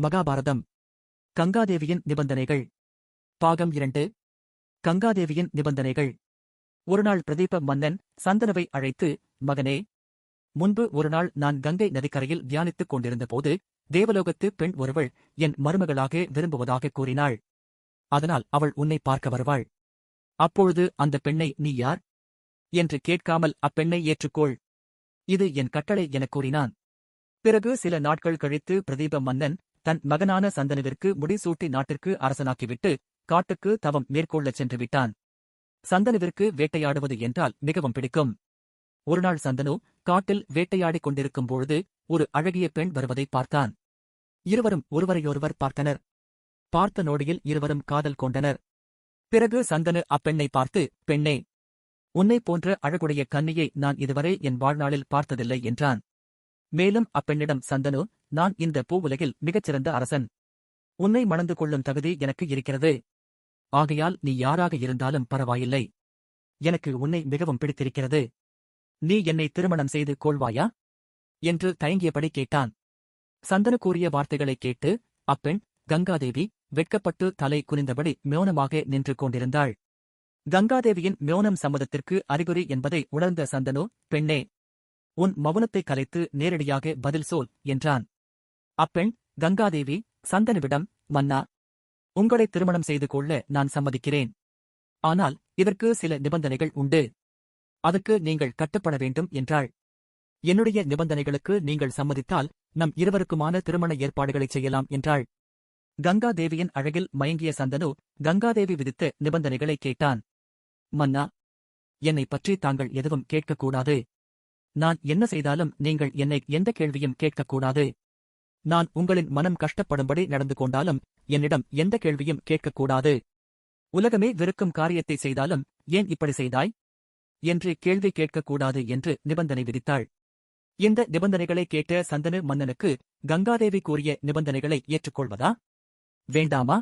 மகாபாரதம். கங்காதேவியின் நிபந்தனைகள். பாகம் இரண்டு. கங்காதேவியின் நிபந்தனைகள். ஒருநாள் பிரதீப மன்னன் சந்தனவை அழைத்து மகனே முன்பு ஒருநாள் நான் கங்கை நதிக்கரையில் தியானித்துக் கொண்டிருந்தபோது தேவலோகத்து பெண் ஒருவள் என் மருமகளாக விரும்புவதாக கூறினாள். அதனால் அவள் உன்னை பார்க்க வருவாள். அப்பொழுது அந்த பெண்ணை நீ யார்? என்று கேட்காமல் அப்பெண்ணை ஏற்றுக்கொள். இது என் கட்டளை எனக் கூறினான். பிறகு சில நாட்கள் கழித்து பிரதீப மன்னன் தன் மகனான சந்தனுவிற்கு முடிசூட்டி நாட்டிற்கு அரசனாக்கிவிட்டு காட்டுக்கு தவம் மேற்கொள்ளச் சென்று விட்டான் சந்தனுவிற்கு வேட்டையாடுவது என்றால் மிகவும் பிடிக்கும். ஒருநாள் சந்தனு காட்டில் வேட்டையாடிக் கொண்டிருக்கும் பொழுது ஒரு அழகிய பெண் வருவதை பார்த்தான். இருவரும் ஒருவரையொருவர் பார்த்தனர். பார்த்த நொடியில் இருவரும் காதல் கொண்டனர். பிறகு சந்தனு அப்பெண்ணை பார்த்து பெண்ணே உன்னைப் போன்ற அழகுடைய கன்னியை நான் இதுவரை என் வாழ்நாளில் பார்த்ததில்லை என்றான். மேலும் அப்பெண்ணிடம் சந்தனு நான் இந்த பூவுலகில் மிகச்சிறந்த அரசன். உன்னை மணந்து கொள்ளும் தகுதி எனக்கு இருக்கிறது. ஆகையால் நீ யாராக இருந்தாலும் பரவாயில்லை. எனக்கு உன்னை மிகவும் பிடித்திருக்கிறது. நீ என்னை திருமணம் செய்து கொள்வாயா? என்று தயங்கியபடி கேட்டான். சந்தனு கூறிய வார்த்தைகளைக் கேட்டு அப்பெண் கங்காதேவி வெட்கப்பட்டு தலை குனிந்தபடி மௌனமாக நின்று கொண்டிருந்தாள். கங்காதேவியின் மௌனம் சம்மதத்திற்கு அறிகுறி என்பதை உணர்ந்த சந்தனு பெண்ணே உன் மௌனத்தை கலைத்து நேரடியாக பதில் சொல் என்றான். அப்பெண் கங்காதேவி சந்தனுவிடம் மன்னா உங்களை திருமணம் செய்து கொள்ள நான் சம்மதிக்கிறேன். ஆனால் இதற்கு சில நிபந்தனைகள் உண்டு. அதற்கு நீங்கள் கட்டுப்பட வேண்டும் என்றாள். என்னுடைய நிபந்தனைகளுக்கு நீங்கள் சம்மதித்தால் நம் இருவருக்குமான திருமண ஏற்பாடுகளைச் செய்யலாம் என்றாள். கங்காதேவியின் அழகில் மயங்கிய சந்தனு கங்காதேவி விதித்த நிபந்தனைகளை கேட்டான். மன்னா என்னைப் பற்றி தாங்கள் எதுவும் கேட்கக்கூடாது. நான் என்ன செய்தாலும் நீங்கள் என்னை எந்த கேள்வியும் கேட்கக்கூடாது. நான் உங்களின் மனம் கஷ்டப்படும்படி நடந்து கொண்டாலும் என்னிடம் எந்த கேள்வியும் கேட்கக்கூடாது. உலகமே வெறுக்கும் காரியத்தை செய்தாலும் ஏன் இப்படி செய்தாய்? என்று கேள்வி கேட்கக்கூடாது என்று நிபந்தனை விதித்தாள். இந்த நிபந்தனைகளை கேட்ட சந்தனு மன்னனுக்கு கங்காதேவி கூறிய நிபந்தனைகளை ஏற்றுக்கொள்வதா? வேண்டாமா?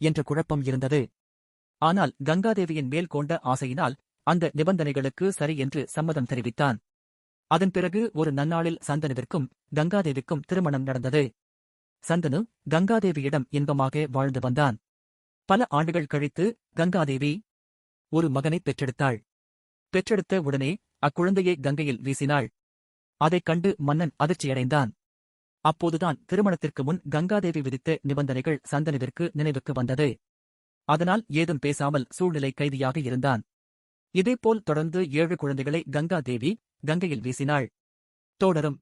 என்ற குழப்பம் இருந்தது. ஆனால் கங்காதேவியின் மேல் கொண்ட ஆசையினால் அந்த நிபந்தனைகளுக்கு சரி என்று சம்மதம் தெரிவித்தான். அதன் பிறகு ஒரு நன்னாளில் சந்தனுவிற்கும் கங்காதேவிக்கும் திருமணம் நடந்தது. சந்தனு கங்காதேவியிடம் இன்பமாக வாழ்ந்து வந்தான். பல ஆண்டுகள் கழித்து கங்காதேவி ஒரு மகனைப் பெற்றெடுத்தாள். பெற்றெடுத்த உடனே அக்குழந்தையை கங்கையில் வீசினாள். அதைக் கண்டு மன்னன் அதிர்ச்சியடைந்தான். அப்போதுதான் திருமணத்திற்கு முன் கங்காதேவி விதித்த நிபந்தனைகள் சந்தனுவிற்கு நினைவுக்கு வந்தது. அதனால் ஏதும் பேசாமல் சூழ்நிலை கைதியாக இருந்தான். இதேபோல் தொடர்ந்து ஏழு குழந்தைகளை கங்கா தேவி கங்கையில் வீசினாள். தொடரும்.